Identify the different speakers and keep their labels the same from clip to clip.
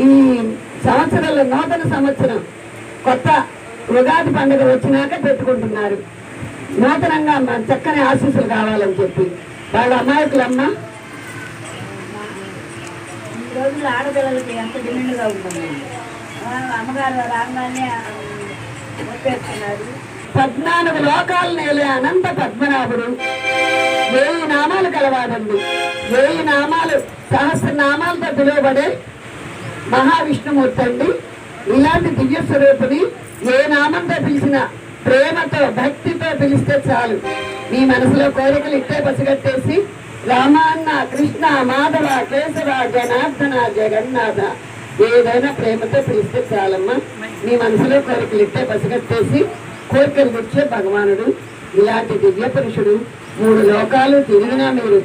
Speaker 1: ఈ సంవత్సరంలో నూతన సంవత్సరం కొత్త ఉగాది పండుగ వచ్చినాక పెట్టుకుంటున్నారు. నూతనంగా మా చక్కని ఆశీస్సులు కావాలని చెప్పి. వాళ్ళ
Speaker 2: ఈ రోజుల్లో ఆడపిల్లలకి ఎంత డిమాండ్గా ఉంటుంది అమ్మగారు రాగానే వచ్చేస్తున్నారు
Speaker 1: పద్నాలుగు లోకాలు నేలే అనంత పద్మనాభుడు. వేయి నామాలు కలవాడండి. వేయి నామాలు సహస్ర నామాలతో పిలువబడే మహావిష్ణుమూర్తి అండి ఇలాంటి దివ్య స్వరూపుని ఏ నామంతో పిలిచినా ప్రేమతో భక్తితో పిలిస్తే చాలు. మీ మనసులో కోరికలు ఇట్టే పసిగట్టేసి రామాన్న కృష్ణ మాధవ కేశవ జనార్దన జగన్నాథ ఏదైనా ప్రేమతో పిలిస్తే చాలమ్మా. మీ మనసులో కోరికలు ఇట్టే పసిగట్టేసి కోరికలు తెచ్చే భగవానుడు ఇలాంటి దివ్య పురుషుడు మూడు లోకాలు తిరిగినా మీరు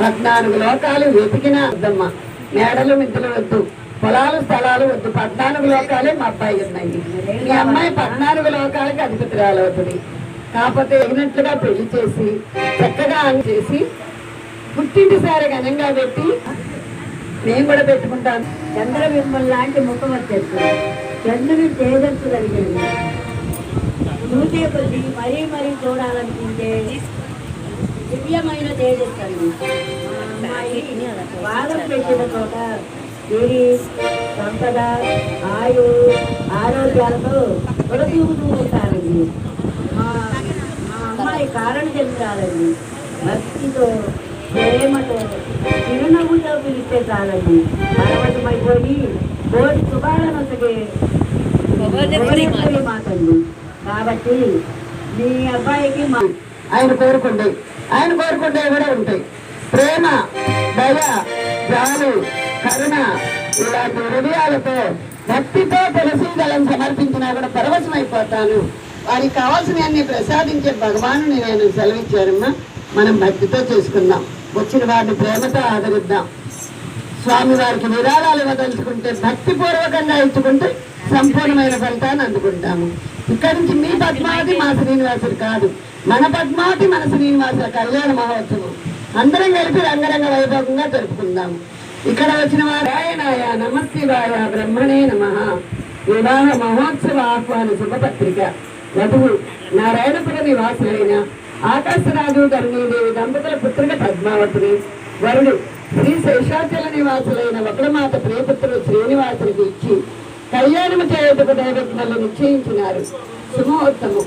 Speaker 1: పద్నాలుగు లోకాలు వెతికినా వద్దమ్మా. మేడలు మిద్దలు వద్దు. పొలాలు స్థలాలు వద్దు. పద్నాలుగు లోకాలే మా అబ్బాయి ఉన్నాయి. మీ అమ్మాయి పద్నాలుగు లోకాలకి అధిపతిరాలు అవుతుంది కాకపోతే ఎగినట్లుగా పెళ్ళి చేసి చక్కగా ఆమె చేసి పుట్టింటి సారి ఘనంగా పెట్టి మేము కూడా పెట్టుకుంటాను
Speaker 2: చంద్రబింబం లాంటి ముఖం వచ్చేస్తుంది. చంద్రుని తేజస్సు కలిగింది. చూసే కొద్ది మరీ మరీ చూడాలనుకుంటే దివ్యమైన తేజస్సు అండి మా పెట్టిన చోట సిరి సంపద ఆయు ఆరోగ్యాలతో తొలతూగుతూ ఉంటారండి. మా మా అమ్మాయి కారణ చెందాలండి భక్తితో ప్రేమతో చిరునవ్వుతో పిలిస్తే చాలండి. పరవశమైపోయి కోటి శుభాలనొసగే మాకండి కాబట్టి మీ అబ్బాయికి మా
Speaker 1: ఆయన కోరుకుండే ఆయన కోరుకుంటే కూడా ఉంటాయి. ప్రేమ దయ జాలు కరుణ. ఇలాంటి హృదయాలతో భక్తితో తులసి దళం సమర్పించినా కూడా పరవశమైపోతాను. వారికి కావాల్సినవన్నీ ప్రసాదించే భగవాను నేను సెలవిచ్చారమ్మా. మనం భక్తితో చేసుకుందాం. వచ్చిన వారిని ప్రేమతో ఆదరిద్దాం. స్వామి వారికి విరాళాలు ఇవ్వదలుచుకుంటే భక్తి పూర్వకంగా ఇచ్చుకుంటే సంపూర్ణమైన ఫలితాన్ని అందుకుంటాము. ఇక్కడి నుంచి మీ పద్మావతి మా శ్రీనివాసుడు కాదు. మన పద్మావతి మన శ్రీనివాసుల కళ్యాణ మహోత్సవం. అందరం కలిపి రంగరంగ వైభవంగా జరుపుకుందాము. ఇక్కడ వచ్చిన వారు రాయణాయ నమశివాయ బ్రహ్మణే నమ. వివాహ మహోత్సవ ఆహ్వాన శుభపత్రిక. వధువు నారాయణపుర నివాసులైన ఆకాశరాజు ధరణీదేవి దంపతుల పుత్రిక పద్మావతిని. వరుడు శ్రీ శేషాచల నివాసులైన వక్రమాత ప్రియపుత్రుడు శ్రీనివాసునికి ఇచ్చి కళ్యాణము చేయుటకు దైవజ్ఞలు నిశ్చయించినారు. శుభోత్తము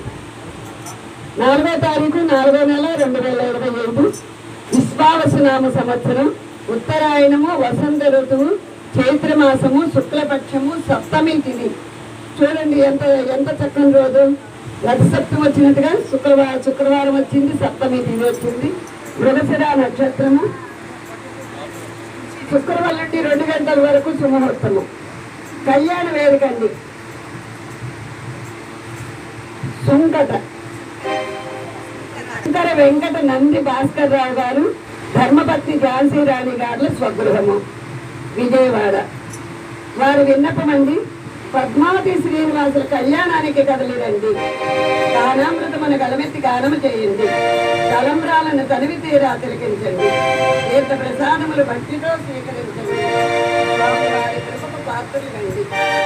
Speaker 1: నాలుగో తారీఖు నాలుగో నెల రెండు వేల ఇరవై ఐదు విశ్వావసనామ సంవత్సరం. ఉత్తరాయణము వసంత ఋతువు చైత్రమాసము శుక్లపక్షము సప్తమి తిది. చూడండి ఎంత ఎంత చక్కని రోజు. రథసప్తం వచ్చినట్టుగా శుక్రవారం శుక్రవారం వచ్చింది సప్తమి తిది వచ్చింది. మృగశిర నక్షత్రము. శుక్రవారం నుండి రెండు గంటల వరకు శుభముహూర్తము కళ్యాణ వేదిక అండి. సుంకట. శంకర వెంకట నంది భాస్కర్ రావు గారు ధర్మభక్తి ఝాన్సీరాణి గారుల స్వగృహము విజయవాడ. వారు విన్నపమంది పద్మావతి శ్రీనివాసుల కళ్యాణానికి కదలిరండి. గానామృతమును గలమెత్తి గానము చేయండి. తలంబ్రాలను తనివి తీరా తిలకించండి తీర్థ ప్రసాదములు భక్తితో స్వీకరించండి.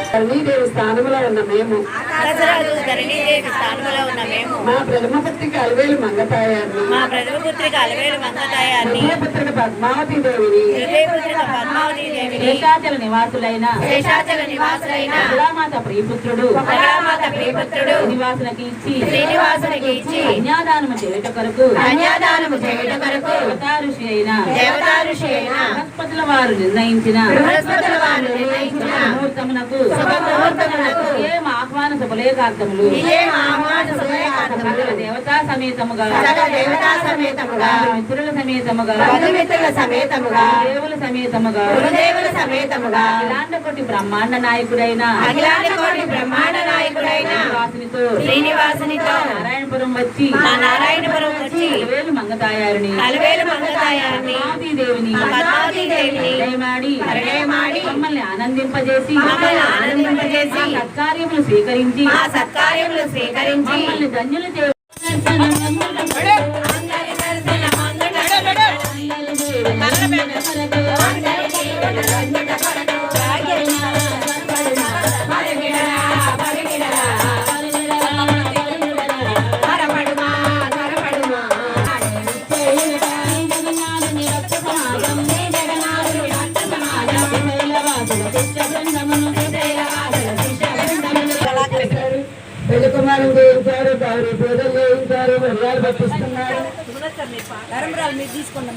Speaker 1: ధరణీదేవి స్థానములో ఉన్న మేము
Speaker 3: ఆకాశరాజు ధరణీదేవి స్థానంలో ఉన్న మేము
Speaker 1: మా ప్రథమపత్రిక అలవేలు మంగతాయాన్ని
Speaker 3: మా ప్రథమపుత్రిక అలవేలు మంగతాయాన్ని
Speaker 1: పుత్రిక పద్మావతి దేవిని
Speaker 3: హృదయపుత్రిక పద్మావతి దేవిని
Speaker 4: శేషాచల నివాసులైన
Speaker 3: శేషాచల నివాసులైన
Speaker 4: కళామాత ప్రియపుత్రుడు
Speaker 3: కళామాత ప్రియపుత్రుడు
Speaker 4: శ్రీనివాసునికి ఇచ్చి
Speaker 3: శ్రీనివాసునికి ఇచ్చి
Speaker 4: కన్యాదానము చేయుట కొరకు
Speaker 3: కన్యాదానము చేయుట కొరకు
Speaker 4: దేవతా ఋషి అయిన
Speaker 3: దేవతా ఋషి
Speaker 4: బృహస్పతుల వారు నిర్ణయించిన ముహూర్తమునకు ఏం ఆహ్వాన సకల దేవతా సమేతముగా
Speaker 3: దేవతా సమేతముగా
Speaker 4: మిత్రుల సమేతముగా
Speaker 3: బంధుమిత్రుల సమేతముగా
Speaker 4: దేవుల సమేతముగా
Speaker 3: గురుదేవుల సమేతముగా
Speaker 4: బ్రహ్మాండ నాయకుడైన
Speaker 3: బ్రహ్మాండ నాయకుడైన
Speaker 4: శ్రీనివాసునితో
Speaker 3: శ్రీనివాసునితో
Speaker 4: నారాయణపురం వచ్చి
Speaker 3: నారాయణపురం వచ్చి
Speaker 4: మంగతాయారిని
Speaker 3: అలవేలు
Speaker 4: దేవిని
Speaker 3: పరిణయమాడి
Speaker 4: మమ్మల్ని ఆనందింపజేసి
Speaker 3: ఆనందింపజేసి
Speaker 4: సత్కార్యములు స్వీకరించి
Speaker 3: సత్కార్యములు స్వీకరించి
Speaker 4: మమ్మల్ని ధన్యులు
Speaker 1: తీసుకోండి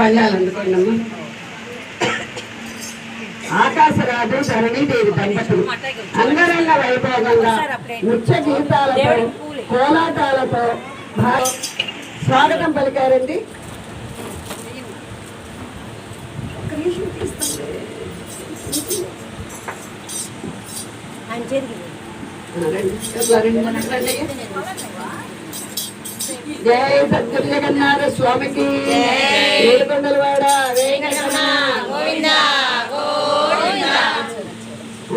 Speaker 1: పంజాలు
Speaker 2: అందుకోండి అమ్మ
Speaker 1: ఆకాశరాజు ధరణీదేవి దంపతులు. అంగరంగ వైభవంగా నృత్య గీతాలతో కోలాటాలతో స్వాగతం పలికారండి.
Speaker 2: ఆయన
Speaker 1: జరిగింది జయ సత్యం జగన్నాథ స్వామికి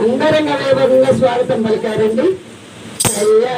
Speaker 1: అంగరంగ వైభవంగా స్వాగతం పలికారండి. అయ్యా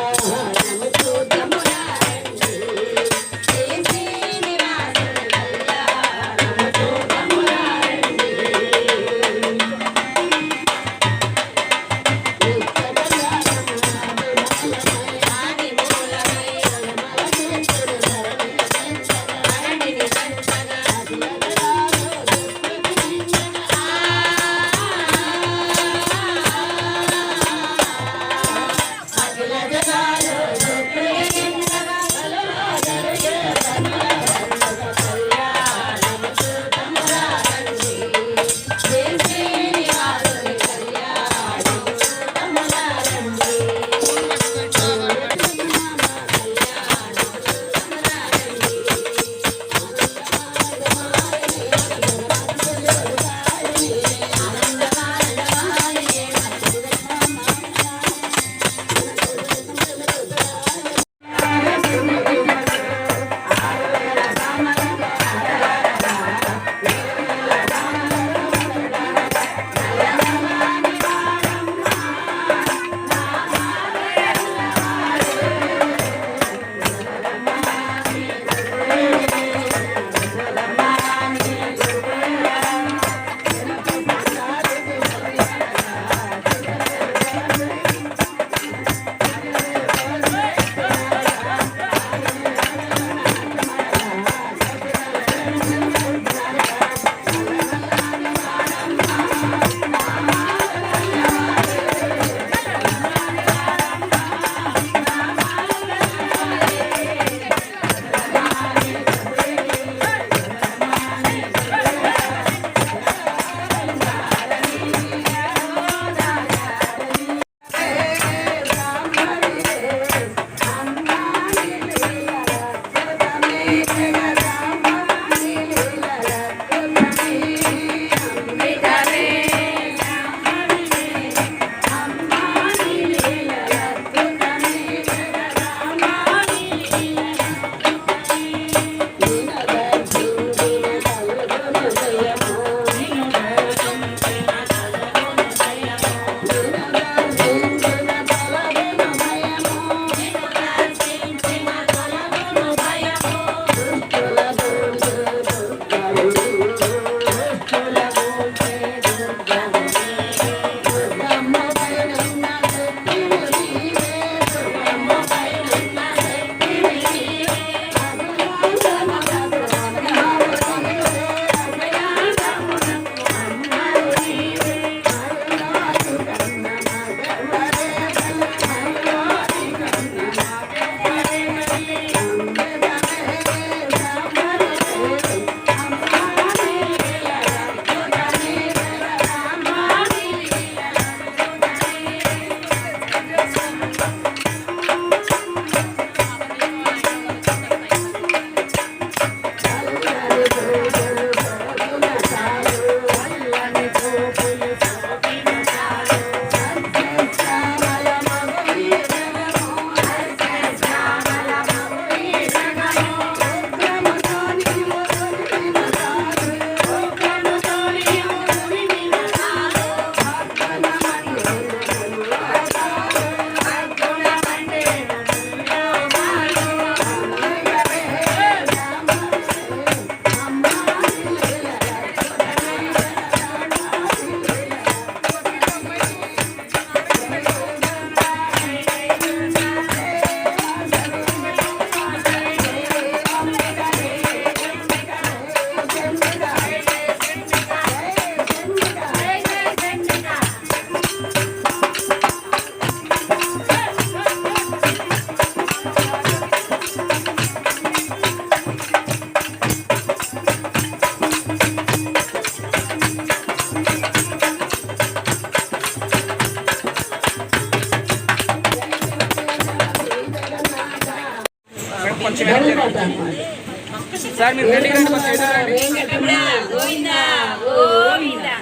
Speaker 1: సార్ మీరు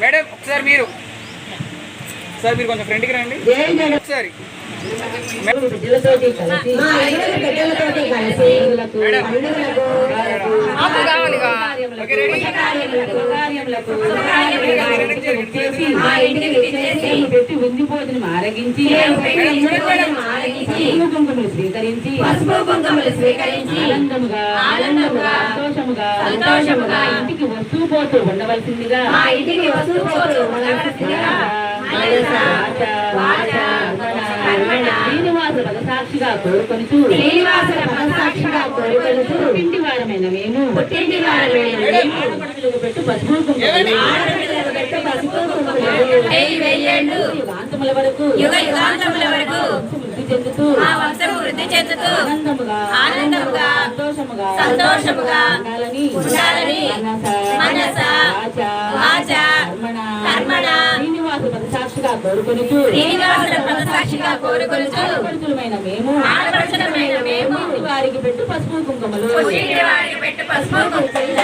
Speaker 1: మేడం ఒకసారి మీరు సార్ మీరు కొంచెం ఫ్రెండ్కి రండి. ఒకసారి.
Speaker 4: బిడ్డలతోటి పెట్టి ఉండిపోతుని ఆరగించి కుంకుమలు స్వీకరించి
Speaker 2: పసుపు కుంకుమలు స్వీకరించి
Speaker 4: ఆనందముగా
Speaker 2: ఆనందముగా,
Speaker 4: సంతోషముగా
Speaker 2: సంతోషముగా,
Speaker 4: ఇంటికి వస్తూ పోతూ ఉండవలసిందిగా.
Speaker 2: మా ఇంటికి వస్తూ పోతూ ఉండవలసిందిగా.
Speaker 4: మనస, వాచ, కర్మణ, శ్రీనివాస పద సాక్షిగా కోరుకొనుచు
Speaker 2: శ్రీనివాసుల మనసాక్షిగా కోరుకొనుచు
Speaker 4: ఇంటి వారమైన మేము.
Speaker 2: పుట్టింటి వారమైన మేము.
Speaker 4: ఆడపడుచులకు పెట్టు పసుపు
Speaker 2: ఆడపిల్లలకు పెట్టు పసుపు
Speaker 4: యుగాంతముల వరకు
Speaker 2: యుగ యుగాంతముల వరకు
Speaker 4: వృద్ధి చెందుతూ
Speaker 2: మా వంశము వృద్ధి చెందుతూ
Speaker 4: ఆనందముగా
Speaker 2: ఆనందముగా,
Speaker 4: సంతోషముగా
Speaker 2: సంతోషముగా
Speaker 4: ఉండాలని
Speaker 2: ఉండాలని
Speaker 4: మనస, వాచ, కర్మణ,
Speaker 2: కర్మణ,
Speaker 4: శ్రీనివాస పద సాక్షిగా కోరుకొనుచు
Speaker 2: శ్రీనివాసుల మనసాక్షిగా కోరుకొనుచు
Speaker 4: ఆడపడుచులమైన మేము
Speaker 2: ఆడపడుచులమైన మేము
Speaker 4: వారికి పెట్టు పసుపు కుంకుమలు.
Speaker 2: వారికి పెట్టు పసుపు కుంకుమలు.